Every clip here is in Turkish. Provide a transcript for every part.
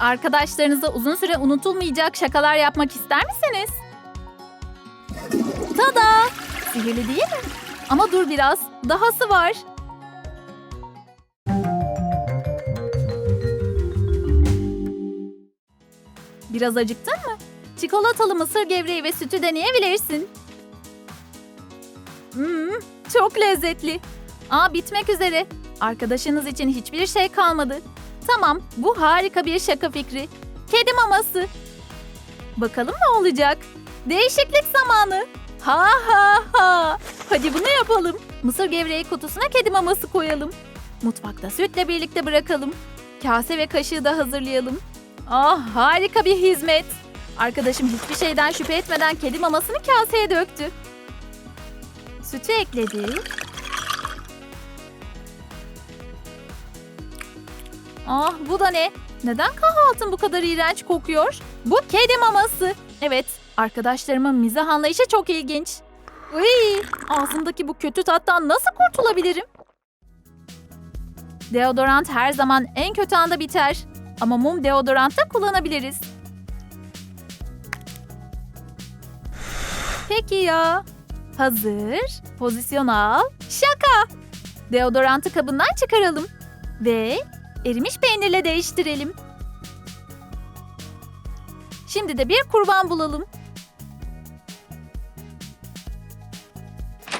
Arkadaşlarınıza uzun süre unutulmayacak şakalar yapmak ister misiniz? Tada! Sihirli değil mi? Ama dur biraz. Dahası var. Biraz acıktın mı? Çikolatalı mısır gevreği ve sütü deneyebilirsin. Hmm, çok lezzetli. Aa bitmek üzere. Arkadaşınız için hiçbir şey kalmadı. Tamam, bu harika bir şaka fikri. Kedi maması. Bakalım ne olacak? Değişiklik zamanı. Ha ha ha. Hadi bunu yapalım. Mısır gevreği kutusuna kedi maması koyalım. Mutfakta sütle birlikte bırakalım. Kase ve kaşığı da hazırlayalım. Ah harika bir hizmet. Arkadaşım hiçbir şeyden şüphe etmeden kedi mamasını kaseye döktü. Sütü ekledi. Ah bu da ne? Neden kahvaltın bu kadar iğrenç kokuyor? Bu kedi maması. Evet, arkadaşlarımın mizah anlayışı çok ilginç. Uy, ağzımdaki bu kötü tattan nasıl kurtulabilirim? Deodorant her zaman en kötü anda biter. Ama mum deodorant da kullanabiliriz. Peki ya. Hazır. Pozisyon al. Şaka. Deodorantı kabından çıkaralım. Ve erimiş peynirle değiştirelim. Şimdi de bir kurban bulalım.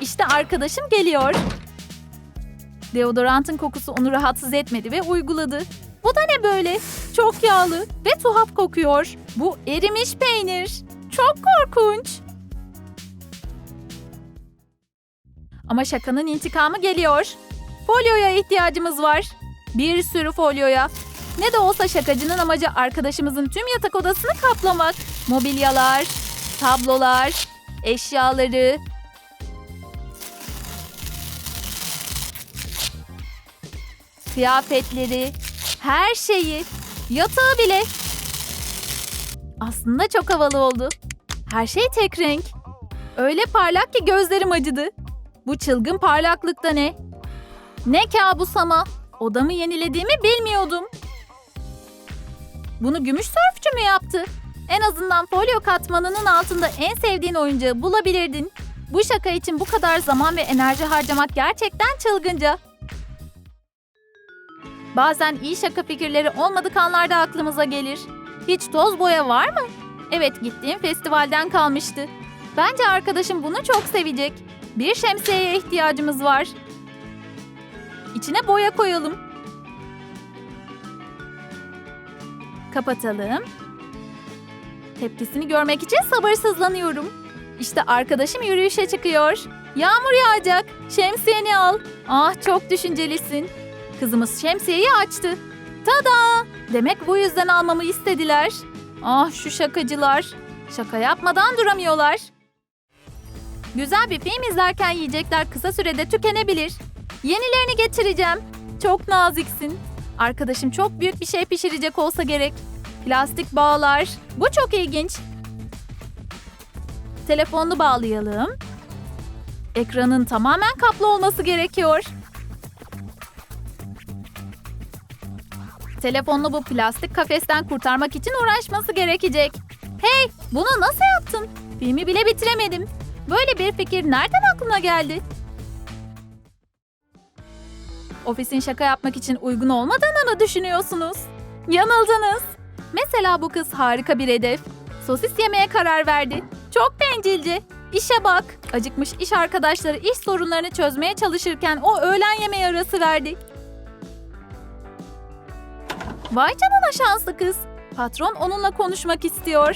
İşte arkadaşım geliyor. Deodorantın kokusu onu rahatsız etmedi ve uyguladı. Bu da ne böyle? Çok yağlı ve tuhaf kokuyor. Bu erimiş peynir. Çok korkunç. Ama şakanın intikamı geliyor. Folyoya ihtiyacımız var. Bir sürü folyoya. Ne de olsa şakacının amacı arkadaşımızın tüm yatak odasını kaplamak. Mobilyalar, tablolar, eşyaları. Kıyafetleri, her şeyi, yatağı bile. Aslında çok havalı oldu. Her şey tek renk. Öyle parlak ki gözlerim acıdı. Bu çılgın parlaklık da ne? Ne kabus ama. Odamı yenilediğimi bilmiyordum. Bunu gümüş sörfçü mü yaptı? En azından folyo katmanının altında en sevdiğin oyuncağı bulabilirdin. Bu şaka için bu kadar zaman ve enerji harcamak gerçekten çılgınca. Bazen iyi şaka fikirleri olmadık anlarda aklımıza gelir. Hiç toz boya var mı? Evet gittiğim festivalden kalmıştı. Bence arkadaşım bunu çok sevecek. Bir şemsiyeye ihtiyacımız var. İçine boya koyalım. Kapatalım. Tepkisini görmek için sabırsızlanıyorum. İşte arkadaşım yürüyüşe çıkıyor. Yağmur yağacak. Şemsiyeni al. Ah çok düşüncelisin. Kızımız şemsiyeyi açtı. Tada! Demek bu yüzden almamı istediler. Ah şu şakacılar. Şaka yapmadan duramıyorlar. Güzel bir film izlerken yiyecekler kısa sürede tükenebilir. Yenilerini getireceğim. Çok naziksin. Arkadaşım çok büyük bir şey pişirecek olsa gerek. Plastik bağlar. Bu çok ilginç. Telefonunu bağlayalım. Ekranın tamamen kaplı olması gerekiyor. Telefonunu bu plastik kafesten kurtarmak için uğraşması gerekecek. Hey, bunu nasıl yaptın? Filmi bile bitiremedim. Böyle bir fikir nereden aklına geldi? Ofisin şaka yapmak için uygun olmadığını mı düşünüyorsunuz? Yanıldınız. Mesela bu kız harika bir hedef. Sosis yemeye karar verdi. Çok bencilce. İşe bak. Acıkmış iş arkadaşları iş sorunlarını çözmeye çalışırken o öğlen yemeği arası verdi. Vay canına şanslı kız. Patron onunla konuşmak istiyor.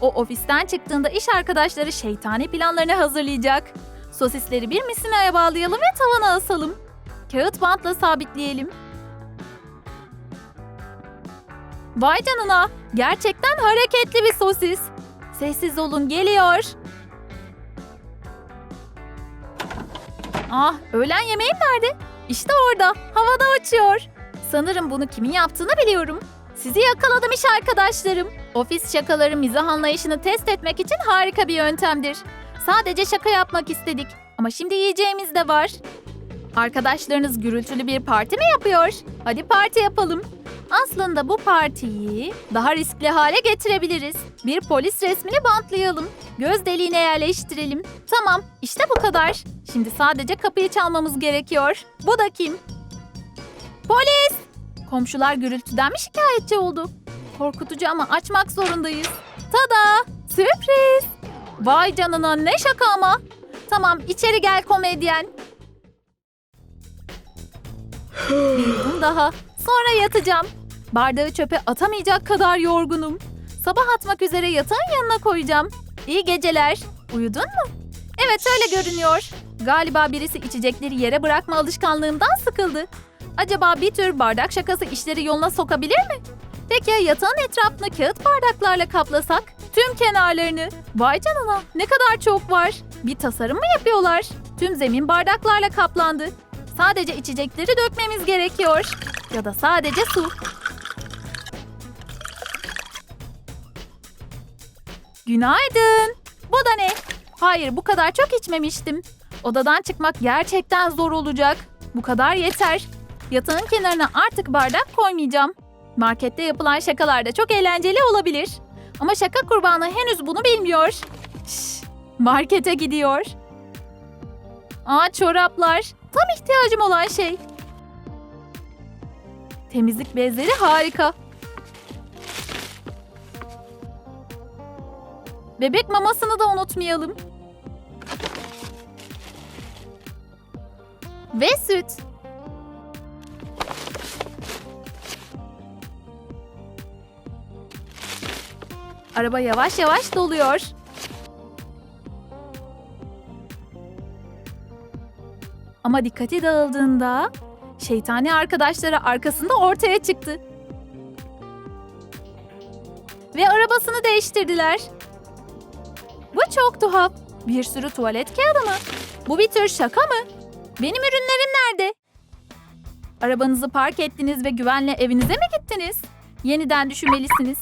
O ofisten çıktığında iş arkadaşları şeytani planlarını hazırlayacak. Sosisleri bir misinaya bağlayalım ve tavana asalım. Kağıt bantla sabitleyelim. Vay canına, gerçekten hareketli bir sosis. Sessiz olun, geliyor. Ah, öğlen yemeğim nerede? İşte orada, havada uçuyor. Sanırım bunu kimin yaptığını biliyorum. Sizi yakaladım iş arkadaşlarım. Ofis şakaları mizah anlayışını test etmek için harika bir yöntemdir. Sadece şaka yapmak istedik. Ama şimdi yiyeceğimiz de var. Arkadaşlarınız gürültülü bir parti mi yapıyor? Hadi parti yapalım. Aslında bu partiyi daha riskli hale getirebiliriz. Bir polis resmini bantlayalım. Göz deliğine yerleştirelim. Tamam, işte bu kadar. Şimdi sadece kapıyı çalmamız gerekiyor. Bu da kim? Polis! Komşular gürültüden mi şikayetçi oldu? Korkutucu ama açmak zorundayız. Tada! Sürpriz! Vay canına ne şaka ama. Tamam içeri gel komedyen. Bir yudum daha. Sonra yatacağım. Bardağı çöpe atamayacak kadar yorgunum. Sabah atmak üzere yatağın yanına koyacağım. İyi geceler. Uyudun mu? Evet öyle görünüyor. Galiba birisi içecekleri yere bırakma alışkanlığımdan sıkıldı. Acaba bir tür bardak şakası işleri yoluna sokabilir mi? Peki ya yatağın etrafını kağıt bardaklarla kaplasak? Tüm kenarlarını. Vay canına ne kadar çok var. Bir tasarım mı yapıyorlar? Tüm zemin bardaklarla kaplandı. Sadece içecekleri dökmemiz gerekiyor. Ya da sadece su. Günaydın. Bu da ne? Hayır bu kadar çok içmemiştim. Odadan çıkmak gerçekten zor olacak. Bu kadar yeter. Yatağın kenarına artık bardak koymayacağım. Markette yapılan şakalar da çok eğlenceli olabilir. Ama şaka kurbanı henüz bunu bilmiyor. Şş, markete gidiyor. Aa çoraplar. Tam ihtiyacım olan şey. Temizlik bezleri harika. Bebek mamasını da unutmayalım. Ve süt. Araba yavaş yavaş doluyor. Ama dikkati dağıldığında şeytani arkadaşları arkasında ortaya çıktı. Ve arabasını değiştirdiler. Bu çok tuhaf. Bir sürü tuvalet kağıdı mı? Bu bir tür şaka mı? Benim ürünlerim nerede? Arabanızı park ettiniz ve güvenle evinize mi gittiniz? Yeniden düşünmelisiniz.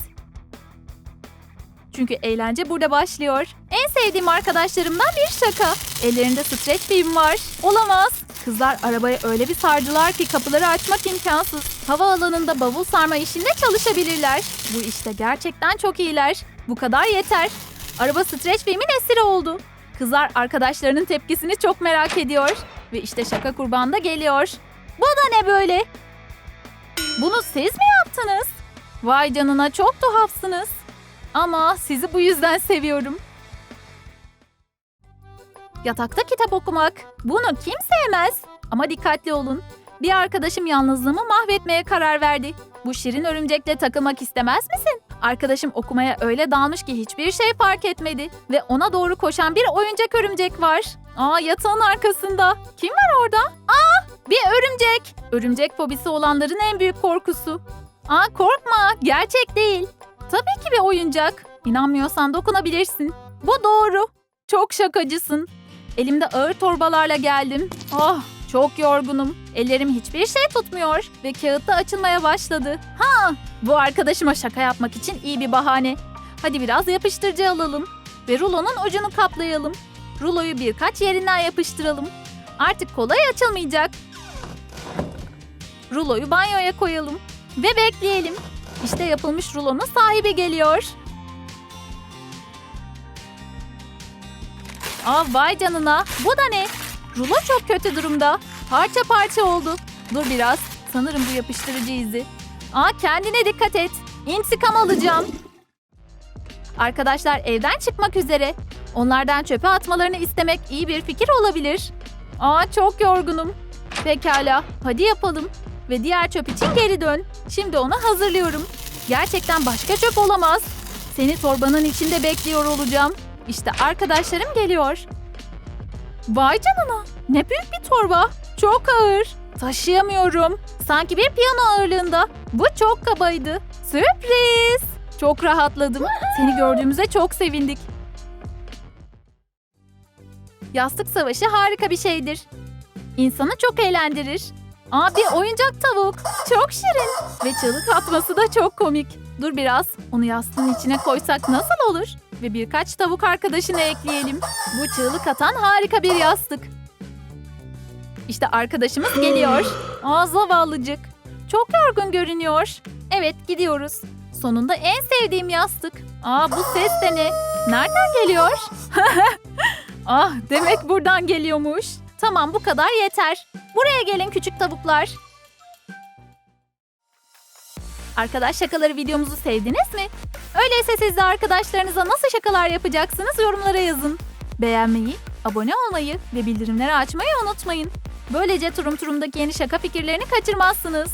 Çünkü eğlence burada başlıyor. En sevdiğim arkadaşlarımdan bir şaka. Ellerinde streç film var. Olamaz. Kızlar arabaya öyle bir sardılar ki kapıları açmak imkansız. Havaalanında bavul sarma işinde çalışabilirler. Bu işte gerçekten çok iyiler. Bu kadar yeter. Araba streç filmin esiri oldu. Kızlar arkadaşlarının tepkisini çok merak ediyor. Ve işte şaka kurbanı da geliyor. Bu da ne böyle? Bunu siz mi yaptınız? Vay canına çok tuhafsınız. Ama sizi bu yüzden seviyorum. Yatakta kitap okumak. Bunu kim sevmez? Ama dikkatli olun. Bir arkadaşım yalnızlığımı mahvetmeye karar verdi. Bu şirin örümcekle takılmak istemez misin? Arkadaşım okumaya öyle dalmış ki hiçbir şey fark etmedi. Ve ona doğru koşan bir oyuncak örümcek var. Aa yatağın arkasında. Kim var orada? Aa bir örümcek. Örümcek fobisi olanların en büyük korkusu. Aa korkma gerçek değil. Tabii ki bir oyuncak. İnanmıyorsan dokunabilirsin. Bu doğru. Çok şakacısın. Elimde ağır torbalarla geldim. Oh, çok yorgunum. Ellerim hiçbir şey tutmuyor ve kağıt da açılmaya başladı. Ha, bu arkadaşıma şaka yapmak için iyi bir bahane. Hadi biraz yapıştırıcı alalım ve rulonun ucunu kaplayalım. Ruloyu birkaç yerinden yapıştıralım. Artık kolay açılmayacak. Ruloyu banyoya koyalım ve bekleyelim. İşte yapılmış rulonun sahibi geliyor. Aa vay canına. Bu da ne? Rulo çok kötü durumda. Parça parça oldu. Dur biraz. Sanırım bu yapıştırıcı izi. Aa kendine dikkat et. İntikam alacağım. Arkadaşlar evden çıkmak üzere. Onlardan çöpe atmalarını istemek iyi bir fikir olabilir. Aa çok yorgunum. Pekala, hadi yapalım. Ve diğer çöp için geri dön. Şimdi onu hazırlıyorum. Gerçekten başka çöp olamaz. Seni torbanın içinde bekliyor olacağım. İşte arkadaşlarım geliyor. Vay canına. Ne büyük bir torba. Çok ağır. Taşıyamıyorum. Sanki bir piyano ağırlığında. Bu çok kabaydı. Sürpriz. Çok rahatladım. Seni gördüğümüze çok sevindik. Yastık savaşı harika bir şeydir. İnsanı çok eğlendirir. Aa bir oyuncak tavuk. Çok şirin. Ve çığlık atması da çok komik. Dur biraz. Onu yastığın içine koysak nasıl olur? Ve birkaç tavuk arkadaşını ekleyelim. Bu çığlık atan harika bir yastık. İşte arkadaşımız geliyor. Aa zavallıcık. Çok yorgun görünüyor. Evet gidiyoruz. Sonunda en sevdiğim yastık. Aa bu ses de ne? Nereden geliyor? ah demek buradan geliyormuş. Tamam bu kadar yeter. Buraya gelin küçük tavuklar. Arkadaş şakaları videomuzu sevdiniz mi? Öyleyse siz de arkadaşlarınıza nasıl şakalar yapacaksınız yorumlara yazın. Beğenmeyi, abone olmayı ve bildirimleri açmayı unutmayın. Böylece Turum Turum'daki yeni şaka fikirlerini kaçırmazsınız.